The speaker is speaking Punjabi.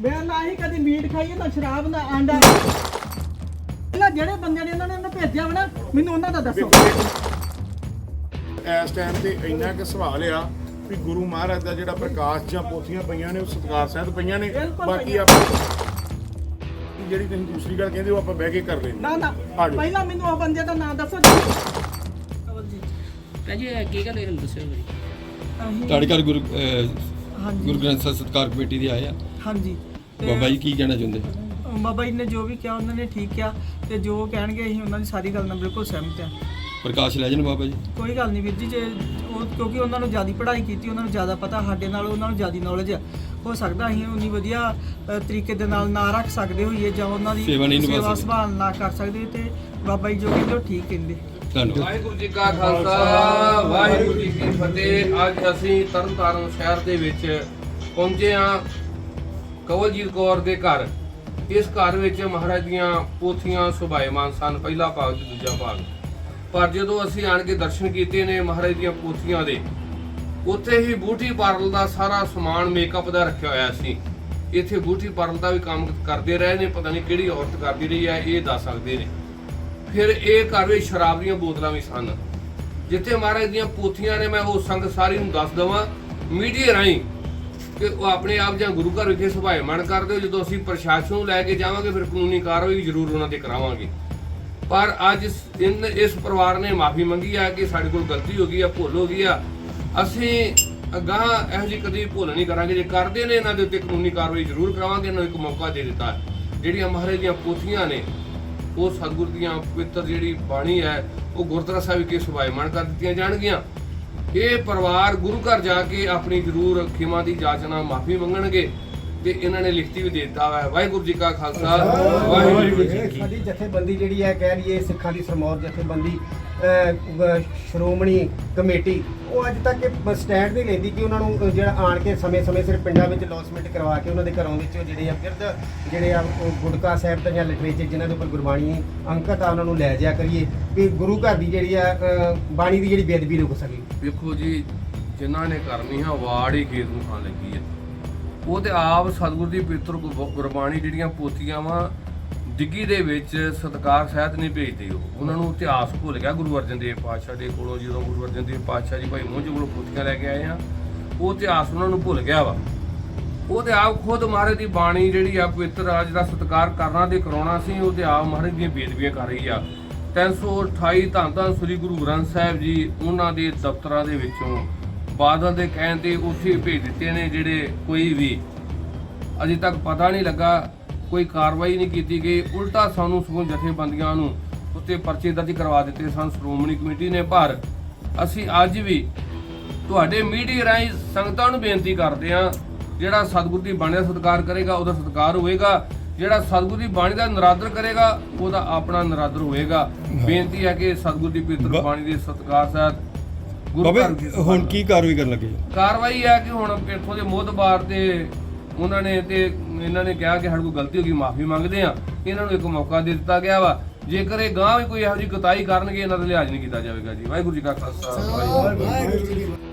ਮੈਂ ਨਾ ਹੀ ਕਦੀ ਮੀਟ ਖਾਈ ਹੈ, ਨਾ ਸ਼ਰਾਬ ਨਾ ਆਂਡਾ। ਪਹਿਲਾਂ ਜਿਹੜੇ ਬੰਦੇ ਨੇ ਇਹਨਾਂ ਨੇ ਇਹਨੂੰ ਭੇਜਿਆ ਵਾ ਨਾ ਮੈਨੂੰ ਉਹਨਾਂ ਦਾ ਦੱਸੋ। ਇਸ ਟਾਈਮ ਤੇ ਇੰਨਾ ਕਿ ਸਵਾਲ ਆ ਵੀ ਗੁਰੂ ਮਹਾਰਾਜ ਦਾ ਜਿਹੜਾ ਪ੍ਰਕਾਸ਼ ਜਾਂ ਪੋਥੀਆਂ ਪਈਆਂ ਨੇ ਉਹ ਸਤਿਕਾਰ ਸਹਿਤ ਪਈਆਂ ਨੇ ਬਿਲਕੁਲ ਬਾਕੀ ਪਈਆਂ। ਆਪਾਂ ਜਿਹੜੀ ਤੁਸੀਂ ਦੂਸਰੀ ਗੱਲ ਕਹਿੰਦੇ ਹੋ ਆਪਾਂ ਬਹਿ ਕੇ ਕਰ ਲੈਂਦੇ ਨਾ ਨਾ ਆ ਜਾਓ। ਪਹਿਲਾਂ ਮੈਨੂੰ ਉਹ ਬੰਦੇ ਦਾ ਨਾਮ ਦੱਸੋ ਕਹਿੰਦੇ ਇਹ ਕੀ ਗੱਲ ਇਹਨਾਂ ਨੂੰ ਦੱਸਿਓ ਮੇਰੀ ਅਸੀਂ- ਤੁਹਾਡੇ ਘਰ ਗੁਰੂ ਅਹ, ਹਾਂਜੀ। ਗੁਰੂ ਗ੍ਰੰਥ ਸਾਹਿਬ ਸਤਕਾਰ ਕਮੇਟੀ ਦੇ ਆਏ ਆ। ਹਾਂਜੀ। ਤੇ ਬਾਬਾ ਜੀ ਕੀ ਕਹਿਣਾ ਚਾਹੁੰਦੇ? ਬਾਬਾ ਜੀ ਨੇ ਜੋ ਵੀ ਕਿਹਾ ਉਹਨਾਂ ਨੇ ਠੀਕ ਕਿਹਾ ਤੇ ਜੋ ਕਹਿਣਗੇ ਅਸੀਂ ਉਹਨਾਂ ਦੀ ਸਾਰੀ ਗੱਲ ਨਾਲ ਬਿਲਕੁਲ ਸਹਿਮਤ ਹਾਂ। ਪ੍ਰਕਾਸ਼ ਲੈ ਜਾਣ ਬਾਬਾ ਜੀ। ਕੋਈ ਗੱਲ ਨਹੀਂ ਵੀਰ ਜੀ ਜੇ ਉਹ ਕਿਉਂਕਿ ਉਹਨਾਂ ਨੂੰ ਜ਼ਿਆਦਾ ਪੜ੍ਹਾਈ ਕੀਤੀ ਉਹਨਾਂ ਨੂੰ ਜ਼ਿਆਦਾ ਪਤਾ ਸਾਡੇ ਨਾਲ ਉਹਨਾਂ ਨੂੰ ਜ਼ਿਆਦਾ ਨੌਲੇਜ ਹੋ ਸਕਦਾ ਅਸੀਂ ਉਨੀ ਵਧੀਆ ਅ, ਤਰੀਕੇ ਦੇ ਨਾਲ ਨਾ ਰੱਖ ਸਕਦੇ ਹੋਈਏ ਜਾਂ ਉਹਨਾਂ ਦੀ ਸੇਵਾ ਨਹੀਂ ਨਿਭਾ ਸੇਵਾ ਸਕਦੇ। ਸੰਭਾਲ ਨਾ ਕਰ ਸਕਦੇ ਤੇ ਬਾਬਾ ਜੀ ਜੋ ਕਹਿੰਦੇ ਉਹ ਠੀਕ ਕਹਿੰਦੇ। ਧੰਨਵਾਦ। ਵਾਹਿਗੁਰੂ ਜੀ ਕਾ ਖਾਲਸਾ ਵਾਹਿਗੁਰੂ ਜੀ ਕੀ ਫਤਿਹ। ਅੱਜ ਅਸੀਂ ਤਰਨਤਾਰਨ ਸ਼ਹਿਰ ਦੇ ਵਿੱਚ ਪਹੁੰਚੇ ਹਾਂ। ਕਵਲਜੀਤ ਕੌਰ ਦੇ ਘਰ। ਇਸ ਘਰ ਵਿੱਚ ਮਹਾਰਾਜ ਦੀਆਂ ਪੋਥੀਆਂ ਸੁਭਾਏਮਾਨ ਸਨ, ਪਹਿਲਾ ਭਾਗ ਤੇ ਦੂਜਾ ਭਾਗ। ਪਰ ਜਦੋਂ ਅਸੀਂ ਆਣ ਕੇ ਦਰਸ਼ਨ ਕੀਤੇ ਨੇ ਮਹਾਰਾਜ ਦੀਆਂ ਪੋਥੀਆਂ ਦੇ, ਉੱਥੇ ਹੀ ਬੂਟੀ ਪਾਰਲ ਦਾ ਸਾਰਾ ਸਮਾਨ ਮੇਕਅਪ ਦਾ ਰੱਖਿਆ ਹੋਇਆ ਸੀ। ਇੱਥੇ ਬੂਟੀ ਪਾਰਲ ਦਾ ਵੀ ਕੰਮ ਕਰਦੇ ਰਹੇ ਨੇ, ਪਤਾ ਨਹੀਂ ਕਿਹੜੀ ਔਰਤ ਕਰਦੀ ਰਹੀ ਹੈ, ਇਹ ਦੱਸ ਸਕਦੇ ਨੇ। ਫਿਰ ਇਹ ਘਰ ਵਿੱਚ ਸ਼ਰਾਬ ਦੀਆਂ ਬੋਤਲਾਂ ਵੀ ਸਨ। ਜਿੱਥੇ ਮਹਾਰਾਜ ਦੀਆਂ ਪੋਥੀਆਂ ਨੇ, ਮੈਂ ਉਹ ਸੰਗਤ ਸਾਰੀ ਨੂੰ ਦੱਸ ਦਵਾਂ, ਮੀਡੀਆ ਰਾਹੀਂ ਕਿ ਉਹ ਆਪਣੇ ਆਪ ਜਾਂ ਗੁਰੂ ਘਰ ਵਿਖੇ ਸੁਭਾਏ ਮਨ ਕਰਦੇ ਹੋ ਜਦੋਂ ਅਸੀਂ ਪ੍ਰਸ਼ਾਸਨ ਨੂੰ ਲੈ ਕੇ ਜਾਵਾਂਗੇ, ਫਿਰ ਕਾਨੂੰਨੀ ਕਾਰਵਾਈ ਜ਼ਰੂਰ ਉਹਨਾਂ ਤੇ ਕਰਾਵਾਂਗੇ। ਪਰ ਅੱਜ ਇਸ- ਇਨ ਇਸ ਪਰਿਵਾਰ ਨੇ ਮਾਫੀ ਮੰਗੀ ਆ ਕਿ ਸਾਡੇ ਕੋਲ ਗਲਤੀ ਹੋ ਗਈ ਆ, ਭੁੱਲ ਹੋ ਗਈ ਆ। ਅਸੀਂ ਅਗਾਹ ਇਹੋ ਜਿਹੀ ਕਦੀ ਭੁੱਲ ਨਹੀਂ ਕਰਾਂਗੇ। ਜੇ ਕਰਦੇ ਨੇ ਇਹਨਾਂ ਦੇ ਉੱਤੇ ਕਾਨੂੰਨੀ ਕਾਰਵਾਈ ਜ਼ਰੂਰ ਕਰਾਵਾਂਗੇ, ਇਹਨਾਂ ਨੂੰ ਇੱਕ ਮੌਕਾ ਦੇ ਦਿੱਤਾ। ਜਿਹੜੀਆਂ ਮਹਾਰਾਜ ਦੀਆਂ ਪੋਥੀਆਂ ਨੇ, ਉਹ ਸਤਿਗੁਰ ਦੀਆਂ ਪਵਿੱਤਰ ਜਿਹੜੀ ਬਾਣੀ ਹੈ, ਉਹ ਗੁਰਦੁਆਰਾ ਸਾਹਿਬ ਵਿਖੇ ਸੁਭਾਏਮਾਨ ਕਰ ਦਿੱਤੀਆਂ ਜਾਣਗੀਆਂ। ਇਹ ਪਰਿਵਾਰ ਗੁਰੂ ਘਰ ਜਾ ਕੇ ਆਪਣੀ ਜ਼ਰੂਰ ਖਿਮਾ ਦੀ ਜਾਚਨਾ ਮਾਫੀ ਮੰਗਣਗੇ। ਤੇ ਇਹਨਾਂ ਨੇ ਲਿਖਤੀ ਵੀ ਦੇ ਦਿੱਤਾ ਹੈ ਵਾਹਿਗੁਰੂ ਜੀ ਕਾ ਖਾਲਸਾ। ਵਾਹਿਗੁਰੂ ਜੀ ਕੀ ਸਾਡੀ ਜਥੇਬੰਦੀ ਜਿਹੜੀ ਹੈ ਕਹਿ ਲਈਏ ਸਿੱਖਾਂ ਦੀ ਸਰਮੌਰ ਜਥੇਬੰਦੀ ਸ਼੍ਰੋਮਣੀ ਕਮੇਟੀ ਉਹ ਅੱਜ ਤੱਕ ਇਹ ਸਟੈਂਡ ਨਹੀਂ ਲੈਂਦੀ ਕਿ ਉਹਨਾਂ ਨੂੰ ਜਿਹੜਾ ਆਣ ਕੇ ਸਮੇਂ-ਸਮੇਂ ਸਿਰ ਪਿੰਡਾਂ ਵਿੱਚ ਲੌਸਮੈਂਟ ਕਰਵਾ ਕੇ ਉਹਨਾਂ ਦੇ ਘਰਾਂ ਵਿੱਚ ਜਿਹੜੇ ਆ ਫਿਰਦ ਜਿਹੜੇ ਆ ਉਹ ਗੁਟਕਾ ਸਾਹਿਬ ਤੇ ਜਾਂ ਲਿਟਰੇਚਰ ਜਿਨ੍ਹਾਂ ਦੇ ਉੱਪਰ ਗੁਰਬਾਣੀ ਅੰਕਿਤ ਆ ਉਹਨਾਂ ਨੂੰ ਲੈ ਜਾਇਆ ਕਰੀਏ ਕਿ ਗੁਰੂ ਘਰ ਦੀ ਜਿਹੜੀ ਆ ਬਾਣੀ ਦੀ ਜਿਹੜੀ ਬੇਅਦਬੀ ਰੁਕ ਸਕੇ। ਵੇਖੋ ਜੀ ਜਿਨ੍ਹਾਂ ਨੇ ਕਰਨੀ ਆ ਵਾੜ ਹੀ ਖੇਤ ਨੂੰ ਖਾਣ ਲੱਗੀ ਹੈ ਉਹ ਤੇ ਆਪ ਸਤਿਗੁਰ ਦੀ ਪਵਿੱਤਰ ਗੁਰ- ਗੁਰਬਾਣੀ ਜਿਹੜੀਆਂ ਪੋਥੀਆਂ ਵਾ, ਡਿੱਗੀ ਦੇ ਵਿੱਚ ਸਤਕਾਰ ਸਹਿਤ ਨਹੀਂ ਭੇਜਦੇ ਉਹ। ਉਹਨਾਂ ਨੂੰ ਇਤਿਹਾਸ ਭੁੱਲ ਗਿਆ ਗੁਰੂ ਅਰਜਨ ਦੇਵ ਪਾਤਸ਼ਾਹ ਦੇ ਕੋਲੋਂ, ਜਦੋਂ ਗੁਰੂ ਅਰਜਨ ਦੇਵ ਪਾਤਸ਼ਾਹ ਜੀ ਭਾਈ ਮੂੰਹ ਕੋਲੋਂ ਪੋਥੀਆਂ ਲੈ ਕੇ ਆਏ ਆ। ਉਹ ਇਤਿਹਾਸ ਉਹਨਾਂ ਨੂੰ ਭੁੱਲ ਗਿਆ ਵਾ। ਉਹ ਤੇ ਆਪ ਖੁਦ ਮਹਾਰਾਜ ਦੀ ਬਾਣੀ ਜਿਹੜੀ ਆ, ਪਵਿੱਤਰ ਆ, ਜਿਹੜਾ ਸਤਕਾਰ ਕਰਨਾ ਤੇ ਕਰਾਉਣਾ ਸੀ, ਉਹ ਤੇ ਆਪ ਮਹਾਰਾਜ ਦੀਆਂ ਬੇਦਬੀਆਂ ਕਰ ਰਹੀ ਆ। 328 ਧੰਨ ਧੰਨ ਸ੍ਰੀ ਗੁਰੂ ਗ੍ਰੰਥ ਸਾਹਿਬ ਜੀ ਉਹਨਾਂ ਦੇ ਦਫ਼ਤਰਾਂ ਦੇ ਵਿੱਚੋਂ ਬਾਦਲ ਦੇ ਕਹਿਣ ਤੇ ਉੱਥੇ ਭੇਜ ਦਿੱਤੇ ਨੇ ਜਿਹੜੇ ਕੋਈ ਵੀ। ਅਜੇ ਤੱਕ ਪਤਾ ਨਹੀਂ ਲੱਗਾ ਕੋਈ ਕਾਰਵਾਈ ਨਹੀਂ ਕੀਤੀ ਗਈ। ਉਲਟਾ ਸਾਨੂੰ ਸਗੋਂ ਜਥੇਬੰਦੀਆਂ ਨੂੰ ਉੱਤੇ ਪਰਚੇ ਦਰਜ ਕਰਵਾ ਦਿੱਤੇ ਸਨ ਸ਼੍ਰੋਮਣੀ ਕਮੇਟੀ ਨੇ। ਪਰ ਅਸੀਂ ਅੱਜ ਵੀ ਤੁਹਾਡੇ ਮੀਡੀਆ ਰਾਹੀਂ ਸੰਗਤਾਂ ਨੂੰ ਬੇਨਤੀ ਕਰਦੇ ਆ ਜਿਹੜਾ ਸਤਿਗੁਰ ਦੀ ਬਾਣੀ ਦਾ ਸਤਿਕਾਰ ਕਰੇਗਾ ਉਹਦਾ ਸਤਿਕਾਰ ਹੋਏਗਾ। ਜਿਹੜਾ ਸਤਿਗੁਰ ਦੀ ਬਾਣੀ ਦਾ ਨਰਾਦਰ ਕਰੇਗਾ ਉਹਦਾ ਆਪਣਾ ਨਰਾਦਰ ਹੋਏਗਾ। ਬੇਨਤੀ ਹੈ ਕਿ ਸਤਿਗੁਰ ਦੀ ਪਵਿੱਤਰ ਬਾਣੀ ਦੇ ਸਤਿਕਾਰ ਸਾਹਿਤ ਗੁਰੂ ਬਾਬਾ ਘਰ ਦੀ ਹੁਣ ਕੀ ਕਾਰਵਾਈ ਕਰਨ ਲੱਗੇ? ਕਾਰਵਾਈ ਹੈ ਕਿ ਹੁਣ ਇੱਥੋਂ ਦੇ ਮੋਦਬਾਰ ਤੇ ਉਹਨਾਂ ਨੇ ਤੇ ਇਹਨਾਂ ਨੇ ਕਿਹਾ ਕਿ ਸਾਡੇ ਕੋਲ ਗਲਤੀ ਹੋ ਗਈ ਮਾਫੀ ਮੰਗਦੇ ਆ ਇਹਨਾਂ ਨੂੰ ਇੱਕ ਮੌਕਾ ਦੇ ਦਿੱਤਾ ਗਿਆ ਵਾ ਜੇਕਰ ਇਹ ਗਾਂ ਵੀ ਕੋਈ ਇਹੋ ਜਿਹੀ ਕੁਤਾਈ ਕਰਨਗੇ ਇਹਨਾਂ ਦਾ ਲਿਹਾਜ਼ ਨਹੀਂ ਕੀਤਾ ਜਾਵੇਗਾ ਜੀ ਵਾਹਿਗੁਰੂ ਜੀ ਕਾ ਖਾਲਸਾ ਵਾਹਿਗੁਰੂ ਜੀ ਕੀ ਫਤਿਹ।